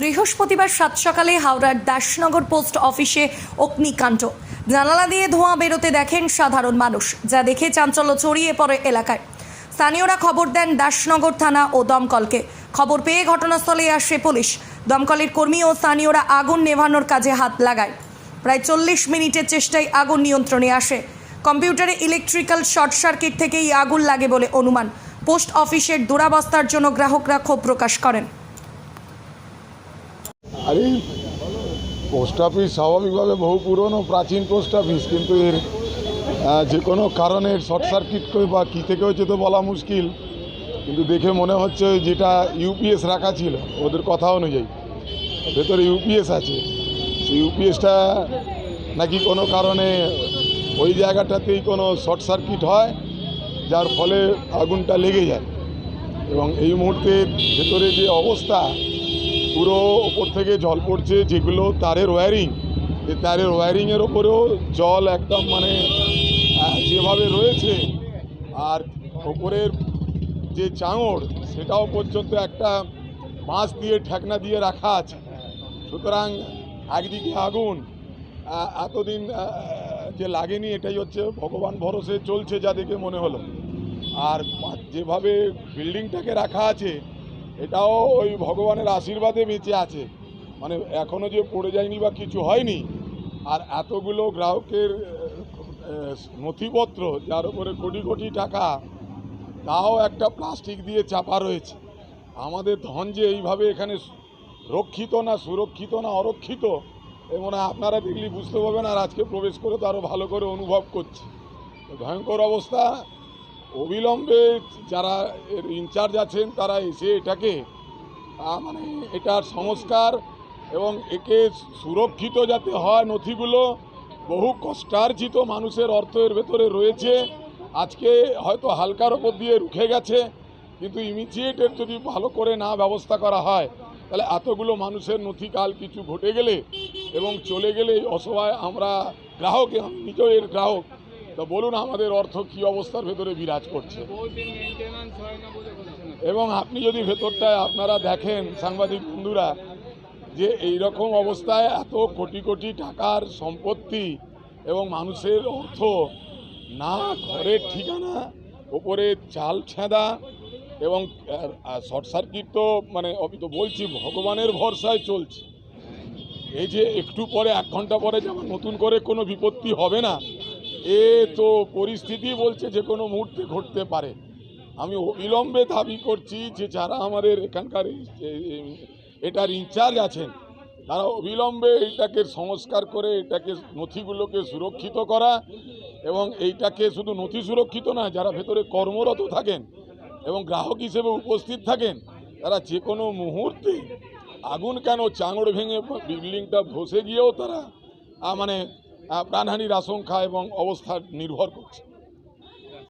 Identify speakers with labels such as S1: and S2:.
S1: বৃহস্পতিবার সাত সকালে হাওড়ার দাসনগর পোস্ট অফিসে অগ্নিকাণ্ড। জানালা দিয়ে ধোঁয়া বেরোতে দেখেন সাধারণ মানুষ, যা দেখে চাঞ্চল্য ছড়িয়ে পড়ে এলাকায়। স্থানীয়রা খবর দেন দাসনগর থানা ও দমকলকে। খবর পেয়ে ঘটনাস্থলে আসে পুলিশ। দমকলের কর্মী ও স্থানীয়রা আগুন নেভানোর কাজে হাত লাগায়। প্রায় চল্লিশ মিনিটের চেষ্টায় আগুন নিয়ন্ত্রণে আসে। কম্পিউটারে ইলেকট্রিক্যাল শর্ট সার্কিট থেকেই আগুন লাগে বলে অনুমান। পোস্ট অফিসের দুরাবস্থার জন্য গ্রাহকরা ক্ষোভ প্রকাশ করেন।
S2: আরে পোস্ট অফিস স্বাভাবিকভাবে বহু পুরনো, প্রাচীন পোস্ট অফিস, কিন্তু এর যে কোনো কারণে শর্ট সার্কিট বা কী থেকে হয়েছে তো বলা মুশকিল। কিন্তু দেখে মনে হচ্ছে যেটা ইউপিএস রাখা ছিল, ওদের কথা অনুযায়ী। ভেতরে ইউপিএস আছে। সেই ইউপিএসটা নাকি কোনো কারণে ওই জায়গাটাতেই কোনো শর্ট সার্কিট হয়, যার ফলে আগুনটা লেগে যায়। এবং এই মুহূর্তে ভেতরে যে অবস্থা পুরো ওপর থেকে জল পড়ছে, যেগুলো তারের ওয়্যারিং এই তারের ওয়্যারিংয়ের ওপরেও জল একদম মানে যেভাবে রয়েছে, আর ওপরের যে চাঙড়, সেটাও পর্যন্ত একটা বাঁশ দিয়ে ঠেকনা দিয়ে রাখা আছে। সুতরাং একদিকে আগুন এতদিন যে লাগেনি, এটাই হচ্ছে ভগবান ভরসে চলছে যা দেখে মনে হলো। আর যেভাবে বিল্ডিংটাকে রাখা আছে এটাও ওই ভগবানের আশীর্বাদে বেঁচে আছে। মানে এখনও যে পড়ে যায়নি বা কিছু হয়নি, আর এতগুলো গ্রাহকের নথিপত্র, যার উপরে কোটি কোটি টাকা, তাও একটা প্লাস্টিক দিয়ে চাপা রয়েছে। আমাদের ধন যে এইভাবে এখানে রক্ষিত না সুরক্ষিত না অরক্ষিত, এ মনে আপনারা দেখলে বুঝতে পারবেন, আর আজকে প্রবেশ করে তো আরও ভালো করে অনুভব করছি। ভয়ঙ্কর অবস্থা। অবিলম্বে যারা এর ইনচার্জ আছেন, তারা এসে এটাকে মানে এটার সংস্কার এবং একে সুরক্ষিত যাতে হয় নথিগুলো, বহু কষ্টার্জিত মানুষের অর্থ এর ভেতরে রয়েছে। আজকে হয়তো হালকার ওপর দিয়ে রুখে গেছে, কিন্তু ইমিডিয়েট এর যদি ভালো করে না ব্যবস্থা করা হয়, তাহলে এতগুলো মানুষের নথি কাল কিছু ঘটে গেলে এবং চলে গেলে অসহায় আমরা গ্রাহক এর গ্রাহক তো বলুন আমাদের অর্থ কী অবস্থার ভেতরে বিরাজ করছে। এবং আপনি যদি ভেতরটায় আপনারা দেখেন সাংবাদিক বন্ধুরা, যে এই রকম অবস্থায় এত কোটি কোটি টাকার সম্পত্তি এবং মানুষের অর্থ না ঘরের ঠিকানা, ওপরে চাল ছেঁদা এবং শর্ট সার্কিট তো মানে আমি তো বলছি ভগবানের ভরসায় চলছে। এই যে একটু পরে, এক ঘণ্টা পরে যেমন নতুন করে কোনো বিপত্তি হবে না এ তো পরিস্থিতি বলছে যে কোনো মুহূর্তে ঘটতে পারে। আমি অবিলম্বে দাবি করছি যে যারা আমাদের এখানকার এটার ইনচার্জ আছেন, তারা অবিলম্বে এইটাকে সংস্কার করে, এটাকে নথিগুলোকে সুরক্ষিত করা এবং এইটাকে শুধু নথি সুরক্ষিত না, যারা ভেতরে কর্মরত থাকেন এবং গ্রাহক হিসেবে উপস্থিত থাকেন, তারা যে কোনো মুহূর্তে আগুন কেন চাঙড় ভেঙে বিল্ডিংটা ধসে গিয়েও তারা মানে প্রাণহানির আশঙ্কা এবং অবস্থা নির্ভর করছে।